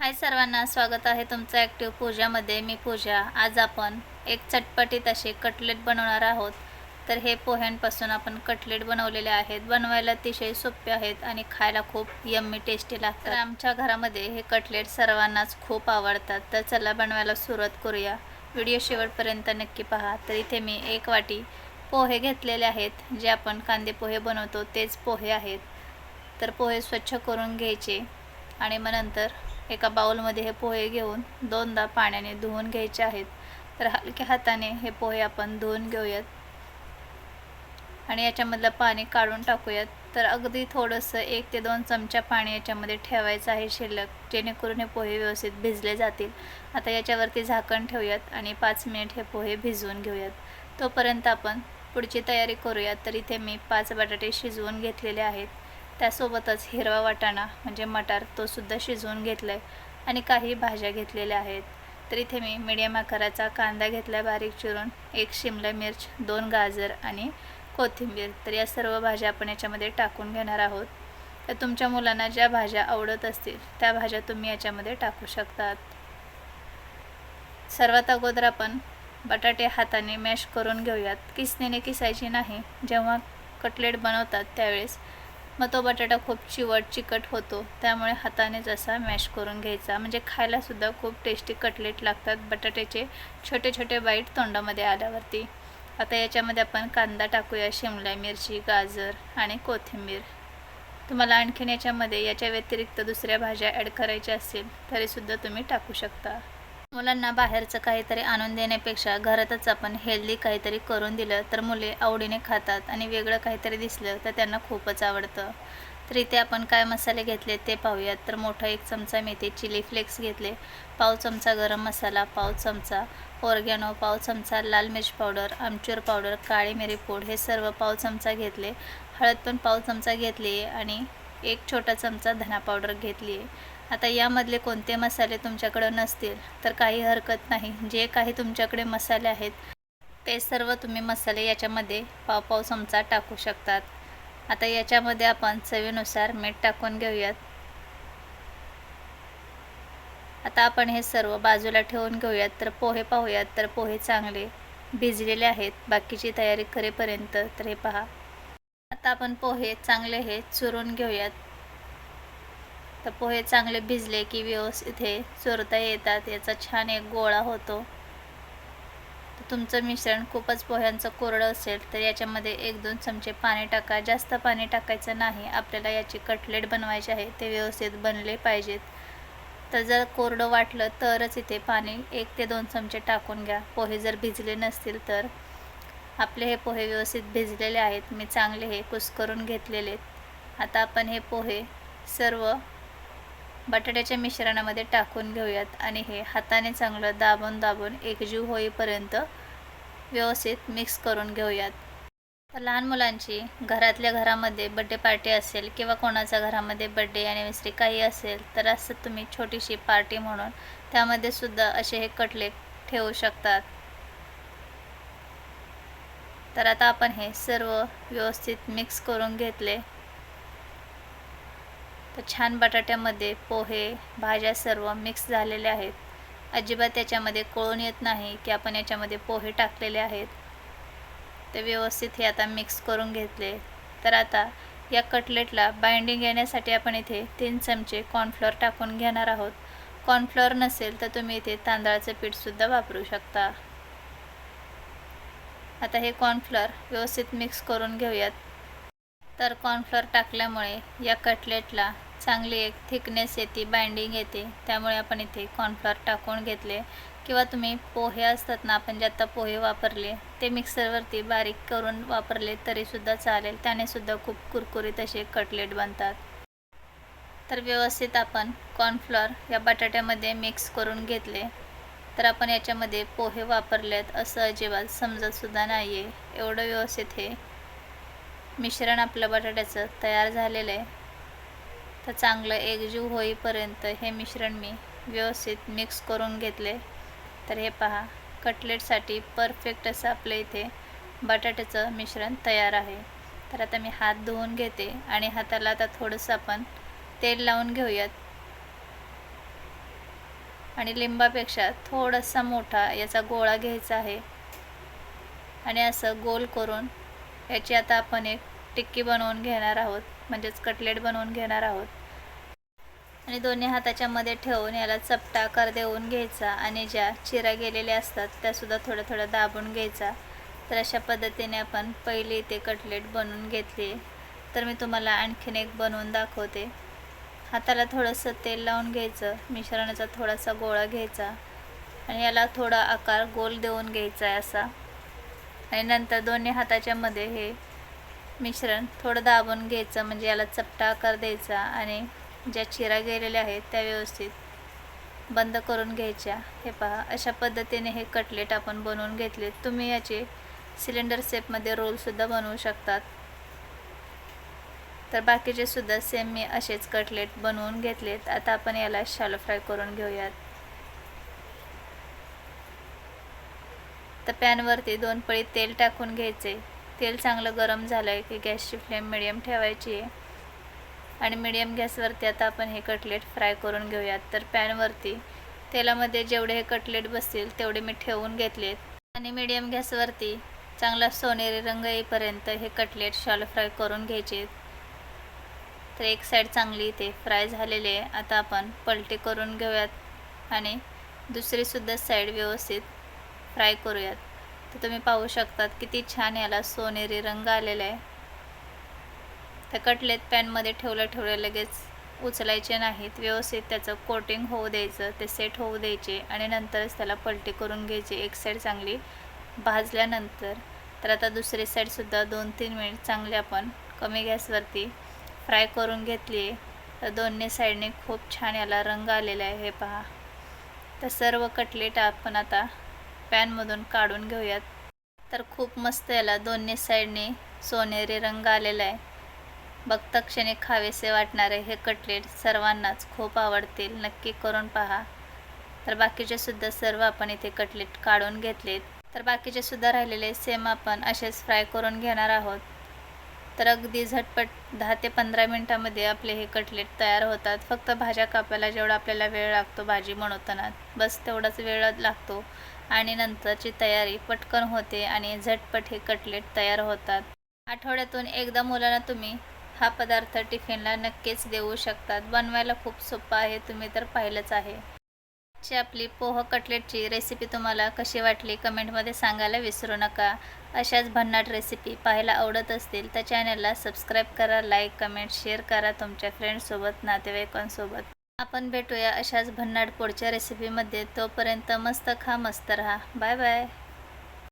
हाय सर्वांना स्वागत आहे तुमचं ॲक्टिव्ह पूजामध्ये मी पूजा. आज आपण एक चटपटीत असे कटलेट बनवणार आहोत. तर हे पोह्यांपासून आपण कटलेट बनवलेले आहेत. बनवायला अतिशय सोपे आहेत आणि खायला खूप यम्मी टेस्टी लागतात. आमच्या घरामध्ये हे कटलेट सर्वांनाच खूप आवडतात. तर चला बनवायला सुरुवात करूया. व्हिडिओ शेवटपर्यंत नक्की पहा. तर इथे मी एक वाटी पोहे घेतलेले आहेत. जे आपण कांदे पोहे बनवतो तेच पोहे आहेत. तर पोहे स्वच्छ करून घ्यायचे आणि मग नंतर एका बाउलमध्ये हे पोहे घेऊन दोनदा पाण्याने धुवून घ्यायचे आहेत. तर हलक्या हाताने हे पोहे आपण धुवून घेऊयात. आणि याच्यामधलं पाणी काढून टाकूयात. तर अगदी थोडंसं एक ते दोन चमचा पाणी याच्यामध्ये ठेवायचं आहे शिल्लक जेणेकरून हे पोहे व्यवस्थित भिजले जातील. आता याच्यावरती झाकण ठेवूयात आणि पाच मिनिट हे पोहे भिजवून घेऊयात. तोपर्यंत आपण पुढची तयारी करूयात. तर इथे मी पाच बटाटे शिजवून घेतलेले आहेत. त्यासोबतच हिरवा वाटाणा म्हणजे मटार तोसुद्धा शिजवून घेतला आहे आणि काही भाज्या घेतलेल्या आहेत. तर इथे मी मीडियम आकाराचा कांदा घेतला बारीक चिरून एक शिमला मिर्च दोन गाजर आणि कोथिंबीर. तर या सर्व भाज्या आपण याच्यामध्ये टाकून घेणार आहोत. तर तुमच्या मुलांना ज्या भाज्या आवडत असतील त्या भाज्या तुम्ही याच्यामध्ये टाकू शकतात. सर्वात अगोदर आपण बटाटे हाताने मॅश करून घेऊयात. किसणीने किसायची नाही जेव्हा कटलेट बनवतात त्यावेळेस मग तो बटाटा खूप चिवट चिकट होतो. त्यामुळे हातानेच असा मॅश करून घ्यायचा. म्हणजे खायलासुद्धा खूप टेस्टी कटलेट लागतात बटाट्याचे. छोटे छोटे बाईट तोंडामध्ये आल्यावरती. आता याच्यामध्ये आपण कांदा टाकूया शिमला मिरची गाजर आणि कोथिंबीर. तुम्हाला आणखीन याच्यामध्ये याच्या व्यतिरिक्त दुसऱ्या भाज्या ॲड करायच्या असतील तरीसुद्धा तुम्ही टाकू शकता. मुलांना बाहेरचं काहीतरी आणून देण्यापेक्षा घरातच आपण हेल्दी काहीतरी करून दिलं तर मुले आवडीने खातात आणि वेगळं काहीतरी दिसलं तर त्यांना खूपच आवडतं. तर इथे आपण काय मसाले घेतले ते पाहूयात. तर मोठा एक चमचा मेथी चिली फ्लेक्स घेतले पाव चमचा गरम मसाला पाव चमचा ऑर्गॅनो पाव चमचा लाल मिर्च पावडर आमचूर पावडर काळी मिरी पूड हे सर्व पाव चमचा घेतले. हळद पण पाव चमचा घेतली आहे आणि एक छोटा चमचा धना पावडर घेतली आहे. आता यामधले कोणते मसाले तुमच्याकडं नसतील तर काही हरकत नाही. जे काही तुमच्याकडे मसाले आहेत ते सर्व तुम्ही मसाले याच्यामध्ये पाव पाव चमचा टाकू शकतात. आता याच्यामध्ये आपण चवीनुसार मीठ टाकून घेऊयात. आता आपण हे सर्व बाजूला ठेवून घेऊयात तर पोहे पाहूयात तर पोहे चांगले भिजलेले आहेत. बाकीची तयारी करेपर्यंत तर हे पहा. आता आपण पोहे चांगले हे चुरून घेऊयात. तर पोहे चांगले भिजले की व्यवस्थित हे चोरता येतात. याचा छान एक गोळा होतो. तर तुमचं मिश्रण खूपच पोह्यांचं कोरडं असेल तर याच्यामध्ये एक दोन चमचे पाणी टाका. जास्त पाणी टाकायचं नाही. आपल्याला याची कटलेट बनवायची आहे. ते व्यवस्थित बनले पाहिजेत. तर जर कोरडं वाटलं तरच इथे पाणी एक ते दोन चमचे टाकून घ्या. पोहे जर भिजले नसतील तर. आपले हे पोहे व्यवस्थित भिजलेले आहेत. मी चांगले हे कुस्करून घेतलेले आता आपण हे पोहे सर्व बटाट्याच्या मिश्रणामध्ये टाकून घेऊयात आणि हे हाताने चांगलं दाबून दाबून एकजीव होईपर्यंत व्यवस्थित मिक्स करून घेऊयात. तर लहान मुलांची घरातल्या घरामध्ये बड्डे पार्टी असेल किंवा कोणाच्या घरामध्ये बड्डे ॲनिव्हर्सरी काही असेल तर असं तुम्ही छोटीशी पार्टी म्हणून त्यामध्ये सुद्धा असे हे कटलेट ठेवू शकतात. तर आता आपण हे सर्व व्यवस्थित मिक्स करून घेतले. तर छान बटाट्यामध्ये पोहे भाज्या सर्व मिक्स झालेले आहेत. अजिबात त्याच्यामध्ये कळून येत नाही की आपण याच्यामध्ये पोहे टाकलेले आहेत. ते व्यवस्थित हे आता मिक्स करून घेतले. तर आता या कटलेटला बाइंडिंग येण्यासाठी आपण इथे तीन चमचे कॉर्नफ्लोअर टाकून घेणार आहोत. कॉर्नफ्लोअर नसेल तर तुम्ही इथे तांदळाचं पीठसुद्धा वापरू शकता. आता हे कॉर्नफ्लोअर व्यवस्थित मिक्स करून घेऊयात. तर कॉर्नफ्लोअर टाकल्यामुळे या कटलेटला चांगली एक थिकनेस येते बाइंडिंग येते. त्यामुळे आपण इथे कॉर्नफ्लोअर टाकून घेतले. किंवा तुम्ही पोहे असतात ना आपण जे आता पोहे वापरले ते मिक्सरवरती बारीक करून वापरले तरीसुद्धा चालेल. त्यानेसुद्धा खूप कुरकुरीत असे कटलेट बनतात. तर व्यवस्थित आपण कॉर्नफ्लॉर या बटाट्यामध्ये मिक्स करून घेतले. तर आपण याच्यामध्ये पोहे वापरलेत असं अजिबात समजतसुद्धा नाही आहे एवढं व्यवस्थित हे मिश्रण आपलं बटाट्याचं तयार झालेलं आहे. तर चांगलं एकजीव होईपर्यंत हे मिश्रण मी व्यवस्थित मिक्स करून घेतले. तर हे पहा कटलेटसाठी परफेक्ट असं आपलं इथे बटाट्याचं मिश्रण तयार आहे. तर आता मी हात धुवून घेते आणि हाताला आता थोडंसं आपण तेल लावून घेऊयात. आणि लिंबापेक्षा थोडासा मोठा याचा गोळा घ्यायचा आहे. आणि असं गोल करून याची आता आपण एक टिक्की बनवून घेणार आहोत म्हणजेच कटलेट बनवून घेणार आहोत. आणि दोन्ही हाताच्या मध्ये ठेवून याला चपटा आकार देऊन घ्यायचा आणि ज्या चिरा गेलेल्या असतात त्यासुद्धा थोड्या थोड्या दाबून घ्यायचा. तर अशा पद्धतीने आपण पहिली इथे कटलेट बनवून घेतली. तर मी तुम्हाला आणखीन एक बनवून दाखवते. हाताला थोडंसं तेल लावून घ्यायचं मिश्रणाचा थोडासा गोळा घ्यायचा आणि याला थोडा आकार गोल देऊन घ्यायचा आहे असा. आणि नंतर दोन्ही हाताच्यामध्ये हे मिश्रण थोडं दाबून घ्यायचं म्हणजे याला चपटा आकार द्यायचा आणि ज्या चिरा गेलेल्या आहेत त्या व्यवस्थित बंद करून घ्यायच्या. हे पहा अशा पद्धतीने हे कटलेट आपण बनवून घेतले. तुम्ही याचे सिलेंडर सेपमध्ये रोलसुद्धा बनवू शकतात. तर बाकीचे सुद्धा सेम मी असेच कटलेट बनवून घेतलेत. आता आपण याला शालो फ्राय करून घेऊयात. तर पॅनवरती दोन पळी तेल टाकून घ्यायचे. तेल चांगलं गरम झालं आहे की गॅसची फ्लेम मिडियम ठेवायची आहे. आणि मिडियम गॅसवरती आता आपण हे कटलेट फ्राय करून घेऊयात. तर पॅनवरती तेलामध्ये जेवढे हे कटलेट बसतील तेवढे मी ठेवून घेतलेत. आणि मिडियम गॅसवरती चांगला सोनेरी रंग येईपर्यंत हे कटलेट शालो फ्राय करून घ्यायचे तर एक साईड चांगली इथे फ्राय झालेली आहे. आता आपण पलटी करून घेऊयात. आणि दुसरीसुद्धा साईड व्यवस्थित फ्राय करूयात. तर तुम्ही पाहू शकतात किती छान याला सोनेरी रंग आलेला आहे. तर कटलेट पॅनमध्ये ठेवलं ठेवलं लगेच उचलायचे नाहीत. व्यवस्थित त्याचं कोटिंग होऊ द्यायचं ते सेट होऊ द्यायचे आणि नंतरच त्याला पलटी करून घ्यायची. एक साईड चांगली भाजल्यानंतर. तर आता दुसरी साईडसुद्धा दोन तीन मिनिट चांगली आपण कमी गॅसवरती फ्राय करून घेतली आहे तर दोन्ही साईडने खूप छान याला रंग आलेला आहे. हे पहा. तर सर्व कटलेट आपण आता पॅनमधून काढून घेऊयात. तर खूप मस्त याला दोन्ही साईडने सोनेरी रंग आलेला आहे. बघता क्षणी खावेसे वाटणारे हे कटलेट सर्वांनाच खूप आवडतील. नक्की करून पहा. तर बाकीचे सुद्धा सर्व आपण इथे कटलेट काढून घेतलेत. तर बाकीचे सुद्धा राहिलेले सेम आपण असेच फ्राय करून घेणार आहोत. तर अगदी झटपट दहा ते पंधरा मिनटामध्ये आपले हे कटलेट तयार होतात. फक्त भाज्या कापायला जेवढा आपल्याला वेळ लागतो भाजी बनवताना बस तेवढाच वेळ लागतो. आणि नंतरची तयारी पटकन होते आणि झटपट हे कटलेट तयार होतात. आठवड्यातून एकदा मुलांना तुम्ही हा पदार्थ टिफिनला नक्कीच देऊ शकतात. बनवायला खूप सोपं आहे तुम्ही तर पाहिलंच आहे. आजची आपली पोह कटलेटची रेसिपी तुम्हाला कशी वाटली कमेंटमध्ये सांगायला विसरू नका. अशाच भन्नाट रेसिपी पाहायला आवडत असतील तर चॅनलला सबस्क्राईब करा लाईक कमेंट शेअर करा तुमच्या फ्रेंड्ससोबत नातेवाईकांसोबत. आपण भेटूया अशाच भन्नाट पुढच्या रेसिपीमध्ये तोपर्यंत मस्त खा मस्त राहा. Bye bye.